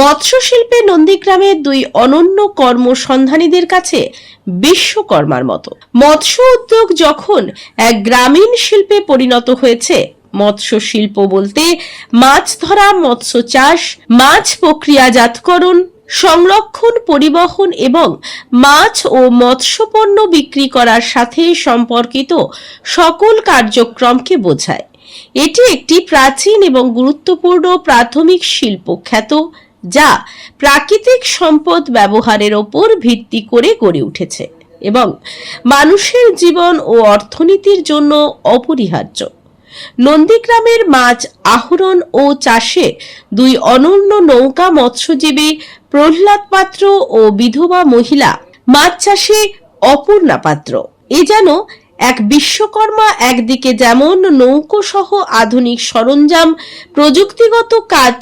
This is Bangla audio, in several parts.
মৎস্য শিল্পে নন্দীগ্রামের দুই অনন্য কর্মসন্ধানীদের কাছে বিশ্বকর্মার মতো। মৎস্য উদ্যোগ যখন এক গ্রামীণ শিল্পে পরিণত হয়েছে মৎস্য শিল্প বলতে মাছ ধরা, মৎস্য চাষ, মাছ প্রক্রিয়াজাতকরণ, সংরক্ষণ, পরিবহন এবং মাছ ও মৎস্যপণ্য বিক্রি করার সাথে সম্পর্কিত সকল কার্যক্রমকে বোঝায়। এটি একটি প্রাচীন এবং গুরুত্বপূর্ণ প্রাথমিক শিল্প খ্যাত যা প্রাকৃতিক সম্পদ ব্যবহারের ওপর ভিত্তি করে গড়ে উঠেছে এবং মানুষের জীবন ও অর্থনীতির জন্য অপরিহার্য। নন্দীগ্রামের মাছ আহরণ ও চাষে দুই অনন্য নৌকা মৎস্যজীবী প্রহ্লাদ পাত্র ও বিধবা মহিলা মাছ চাষে অপূর্ণা পাত্র। এ যেন এক বিশ্বকর্মা একদিকে যেমন নৌকো সহ আধুনিক সরঞ্জাম, প্রযুক্তিগত কাজ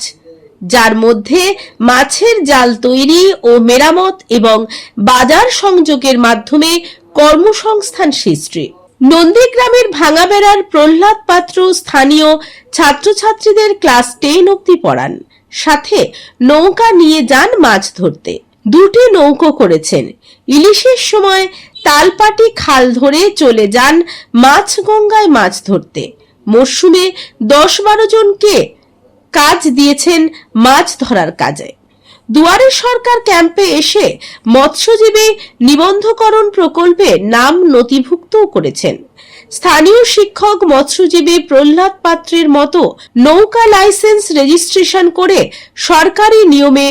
যার মধ্যে মাছের জাল তৈরি ও মেরামত এবং বাজার সংযোগের মাধ্যমে কর্মসংস্থান সৃষ্টি। নন্দীগ্রামের ভাঙাবেড়ার প্রহ্লাদ পাত্র স্থানীয় ছাত্রছাত্রীদের ক্লাস টেন অব্দি পড়ান। সাথে নৌকা নিয়ে যান মাছ ধরতে। দুটি নৌকো করেছেন। ইলিশের সময় তালপাটি খাল ধরে চলে যান মাছগঙ্গায় মাছ ধরতে। মরশুমে দশ বারো জনকে কাজ দিয়েছেন মাছ ধরার কাজে। দুয়ারে সরকার ক্যাম্পে এসে মৎস্যজীবী নিবন্ধকরণ প্রকল্পে নাম নথিভুক্ত করেছেন। স্থানীয় শিক্ষক মৎস্যজীবী প্রহ্লাদ পাত্রের মতো নৌকা লাইসেন্স রেজিস্ট্রেশন করে সরকারি নিয়মে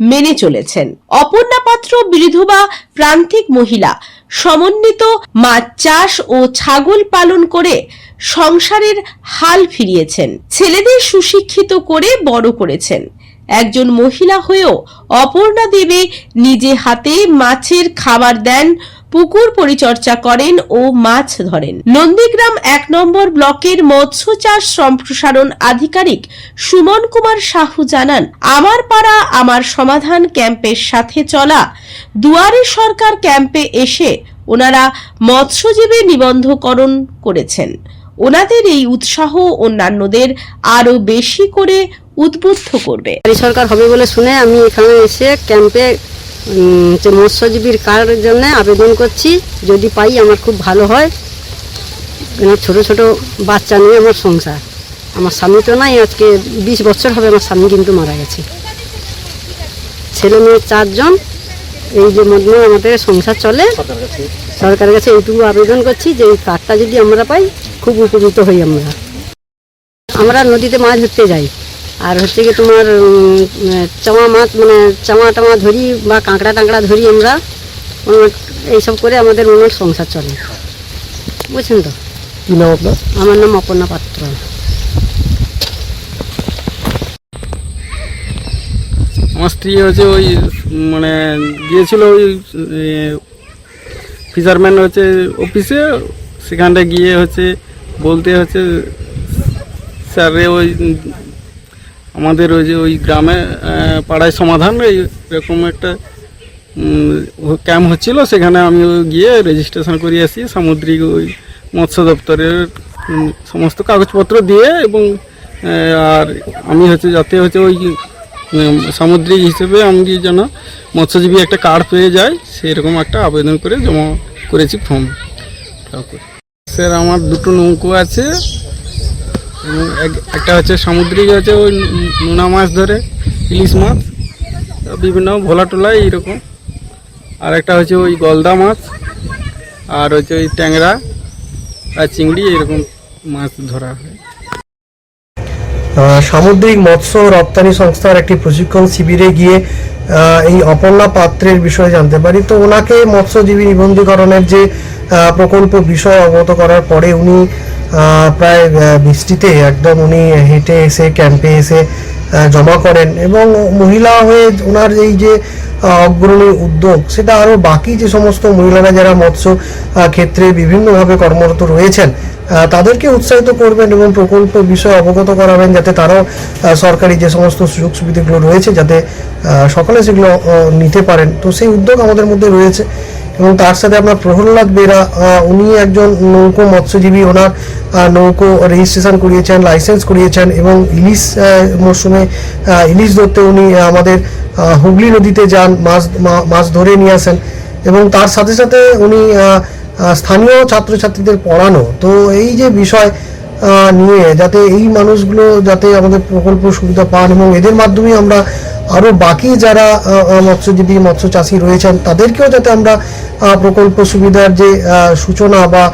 মেনে চলেছেন। অপর্ণা পাত্র বিধবা প্রান্তিক মহিলা, সমন্বিত মাছ চাষ ও ছাগল পালন করে সংসারের হাল ফিরিয়েছেন। ছেলেদের সুশিক্ষিত করে বড় করেছেন। একজন মহিলা হয়েও অপর্ণা দেবী নিজে হাতে মাছের খাবার দেন পুকুর পরিচর্যা করেন ও মাছ ধরেন। নন্দীগ্রাম এক নম্বর ব্লকের মৎস্য চাষ সম্প্রসারণ আধিকারিক সুমন কুমার সাহু জানান, আমার পাড়া আমার সমাধান ক্যাম্পের সাথে চলা। দুয়ারে সরকার ক্যাম্পে এসে ওনারা মৎস্যজীবী নিবন্ধকরণ করেছেন। ওনাদের এই উৎসাহ অন্যান্যদের আরও বেশি করে উদ্বুদ্ধ করবে। সরকার হবে বলে শুনে আমি এখানে এসে ক্যাম্পে মৎস্যজীবীর কার্ডের জন্য আবেদন করছি যদি পাই আমার খুব ভালো হয়। কেন ছোট ছোট বাচ্চা নিয়ে আমার সংসার। আমার স্বামী তো নাই আজকে বিশ বছর হবে আমার স্বামী কিন্তু মারা গেছে। ছেলে মেয়ে চারজন এই যে মধ্যে আমাদের সংসার চলে। সরকারের কাছে এইটুকু আবেদন করছি যে এই কার্ডটা যদি আমরা পাই খুব উপকৃত হই আমরা। আমরা নদীতে মাছ ধরতে যাই। আর হচ্ছে কি তোমার চামা মাছ মানে চামা টামা ধরি বা কাঁকড়া টাঁকড়া ধরি আমরা উম, এইসব করে আমাদের মনে সংসার চলে। বুঝছেন তো? কি নাম আপনার? আমার নাম অপর্ণা পাত্র। আমার স্ত্রী হচ্ছে ওই মানে গিয়েছিল ওই ফিশারম্যান হচ্ছে অফিসে সেখানটা গিয়ে হচ্ছে বলতে হচ্ছে স্যার ওই আমাদের ওই যে ওই গ্রামে পাড়ায় সমাধান, এই এরকম একটা ক্যাম্প হচ্ছিল, সেখানে আমি গিয়ে রেজিস্ট্রেশন করে আসি, সামুদ্রিক ওই মৎস্য দপ্তরের সমস্ত কাগজপত্র দিয়ে এবং আর আমি হচ্ছে যাতে হচ্ছে ওই সামুদ্রিক হিসেবে আমি যেন মৎস্যজীবী একটা কার্ড পেয়ে যাই, সেরকম একটা আবেদন করে জমা করেছি ফর্ম স্যার, আমার দুটো নৌকো আছে। একটা হচ্ছে সামুদ্রিক, হচ্ছে ওই নোনা মাছ ধরে, ইলিশ মাছ, বিভিন্ন ভোলা টোলা এইরকম। আর একটা হচ্ছে ওই গলদা মাছ, আর হচ্ছে ওই ট্যাংরা আর চিংড়ি এরকম মাছ ধরা হয়। সামুদ্রিক মৎস্য রপ্তানি সংস্থার একটি প্রশিক্ষণ শিবিরে গিয়ে এই অপর্ণা পাত্রের বিষয়ে জানতে পারি। তো ওনাকে মৎস্যজীবী নিবন্ধীকরণের যে প্রকল্প বিষয় অবগত করার পরে উনি প্রায় বৃষ্টিতে একদম উনি হেঁটে এসে ক্যাম্পে এসে জমা করেন এবং মহিলা হয়ে ওনার এই যে অগ্রণী উদ্যোগ, সেটা আরও বাকি যে সমস্ত মহিলারা যারা মৎস্য ক্ষেত্রে বিভিন্নভাবে কর্মরত রয়েছেন তাদেরকে উৎসাহিত করবেন এবং প্রকল্প বিষয়ে অবগত করাবেন যাতে তারাও সরকারি যে সমস্ত সুযোগ সুবিধাগুলো রয়েছে যাতে সকলে সেগুলো নিতে পারেন। তো সেই উদ্যোগ আমাদের মধ্যে রয়েছে। এবং তার সাথে আপনার প্রহ্লাদ বেরা উনি একজন নৌকো মৎস্যজীবী, ওনার নৌকো রেজিস্ট্রেশন করিয়েছেন লাইসেন্স করিয়েছেন এবং ইলিশ মরশুমে ইলিশ ধরতে উনি আমাদের হুগলি নদীতে যান, মাছ মাছ ধরে নিয়ে আসেন এবং তার সাথে সাথে উনি স্থানীয় ছাত্রছাত্রীদের পড়ানো। তো এই যে বিষয় নিয়ে যাতে এই মানুষগুলো যাতে আমাদের প্রকল্প সুবিধা পান এবং এদের মাধ্যমে আমরা আরও বাকি যারা মৎস্যজীবী মৎস্য চাষি রয়েছেন, তাদেরকেও যাতে আমরা প্রকল্প সুবিধার যে সূচনা বা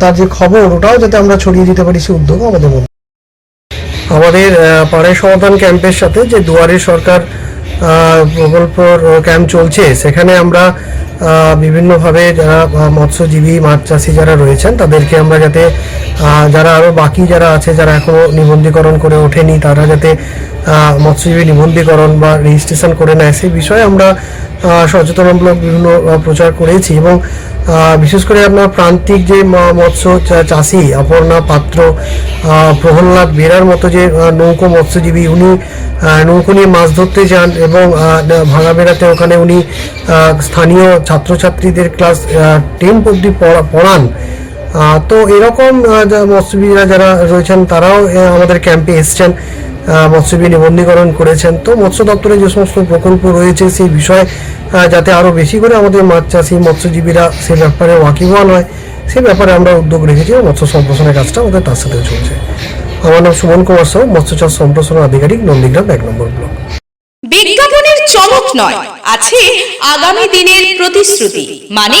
তার যে খবর, ওটাও যাতে আমরা ছড়িয়ে দিতে পারি সেই উদ্যোগ আমাদের মধ্যে। আমাদের পাড়ায় সমাধান ক্যাম্পের সাথে যে দুয়ারে সরকার প্রকল্পর ক্যাম্প চলছে। সেখানে আমরা বিভিন্নভাবে যারা মৎস্যজীবী, মাছ চাষি যারা রয়েছেন, তাদেরকে আমরা যাতে যারা আরও বাকি যারা আছে, যারা এখনও নিবন্ধীকরণ করে ওঠেনি, তারা যাতে মৎস্যজীবী নিবন্ধীকরণ বা রেজিস্ট্রেশন করে নেয়, সেই বিষয়ে আমরা সচেতনমূলক বিভিন্ন প্রচার করেছি এবং বিশেষ করে আপনার প্রান্তিক যে মৎস্য চাষি অপর্ণা পাত্র আহ, প্রহ্লাদ বেরার মতো যে নৌকো মৎস্যজীবী উনি নৌকো নিয়ে মাছ ধরতে যান এবং ভাঙা বেড়াতে ওখানে উনি স্থানীয় ছাত্রছাত্রীদের ক্লাস টেন অবধি পড়া- পড়ান। তো এরকম মৎস্যজীবীরা যারা রয়েছেন তারাও আমাদের ক্যাম্পে এসছেন। মৎস্যজীবী নিবন্ধীকরণ করেছেন। তো মৎস্য দপ্তরে যে সমস্ত প্রকল্প রয়েছে, সেই বিষয়ে যাতে আরও বেশি করে আমাদের মাছ চাষি, মৎস্যজীবীরা সে ব্যাপারে ওয়াকিবহাল হয়, সে ব্যাপারে আমরা উদ্যোগ রেখেছি মৎস্য সম্প্রসারণের কাজটা আমাদের তার সাথে চলছে। আমার নাম সুমন কুমার সাউ মৎস্য চাষ সম্প্রসারণ আধিকারিক, নন্দীগ্রাম এক নম্বর ব্লক। বিজ্ঞাপনের চমক নয়, আছে আগামী দিনের প্রতিশ্রুতি মানে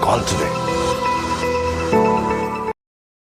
Call today.